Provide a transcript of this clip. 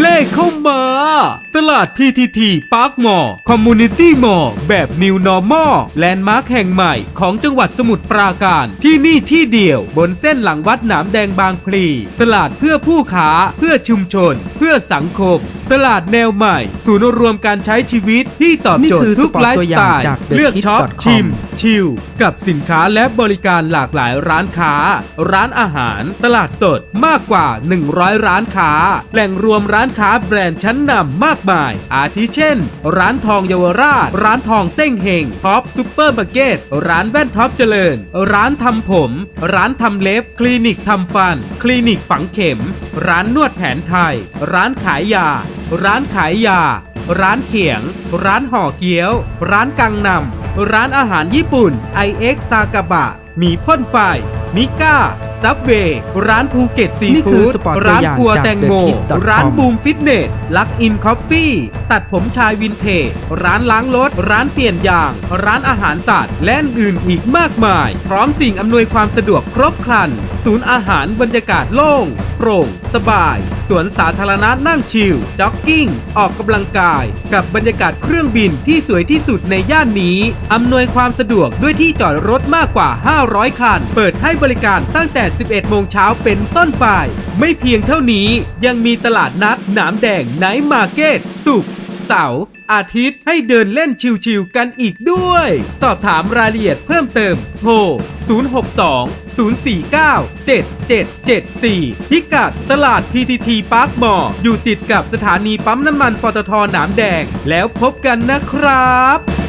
เลขเข้ามา ตลาด PTT Park Mall Community Mall แบบ New Normal แลนด์มาร์คแห่งใหม่ของจังหวัดสมุทรปราการ ที่นี่ที่เดียวบนเส้นหลังวัดหนามแดงบางพลี ตลาดเพื่อผู้ค้า เพื่อชุมชน เพื่อสังคม ตลาดแนวใหม่ ศูนย์รวมการใช้ชีวิตที่ตอบโจทนี่คือย์ทุกสปอร์ตไลตัฟ์วสอย่าไตงล์จาก The เลือก Hit ช็อป dot com ชิม ชิลกับสินค้าและบริการหลากหลายร้านค้า ร้านอาหาร ตลาดสดมากกว่า 100 ร้านค้า แหล่งรวมร้านค้าแบรนด์ชั้นนำมากมาย อาทิเช่น ร้านทองเยาวราช ร้านทองเส้งเฮงท็อปซูเปอร์มาร์เก็ต ร้านแว่นท็อปเจริญ ร้านทำผม ร้านทำเล็บ คลินิกทำฟัน คลินิกฝังเข็ม ร้านนวดแผนไทย ร้านขายยา ร้านขายยา ร้านเขียง ร้านห่อเกี๊ยว ร้านกังนำร้านอาหารญี่ปุ่น IX ซากะบะ มีพ่นไฟ มิก้า ซับเวย์ร้านภูเก็ตซีนี่คืฟู้อดสปอร์ตตัวร้านอย่างครัวจากแตงโม thekit.com ร้านบูมฟิตเนส ลักอินคอฟฟี่ ตัดผมชายวินเทจร้านล้างรถ ร้านเปลี่ยนยาง ร้านอาหารสัตว์ และอื่นอีกมากมาย พร้อมสิ่งอำนวยความสะดวกครบครัน ศูนย์อาหารบรรยากาศโล่งโปร่ง สบาย สวนสาธารณะนั่งชิลจ็อกกิ้ง ออกกำลังกาย กับบรรยากาศเครื่องบินที่สวยที่สุดในย่านนี้ อำนวยความสะดวกด้วยที่จอดรถมากกว่า 500 คัน เปิดให้บริการตั้งแต่ 11 โมงเช้าเป็นต้นไป ไม่เพียงเท่านี้ยังมีตลาดนัดหนามแดงไนท์มาร์เก็ตสุข เสาร์อาทิตย์ให้เดินเล่นชิวๆกันอีกด้วย สอบถามรายละเอียดเพิ่มเติมโทร 062 049 7774 พิกัดตลาด PTT Park Mall อยู่ติดกับสถานีปั๊มน้ำมันปตทหนามแดง แล้วพบกันนะครับ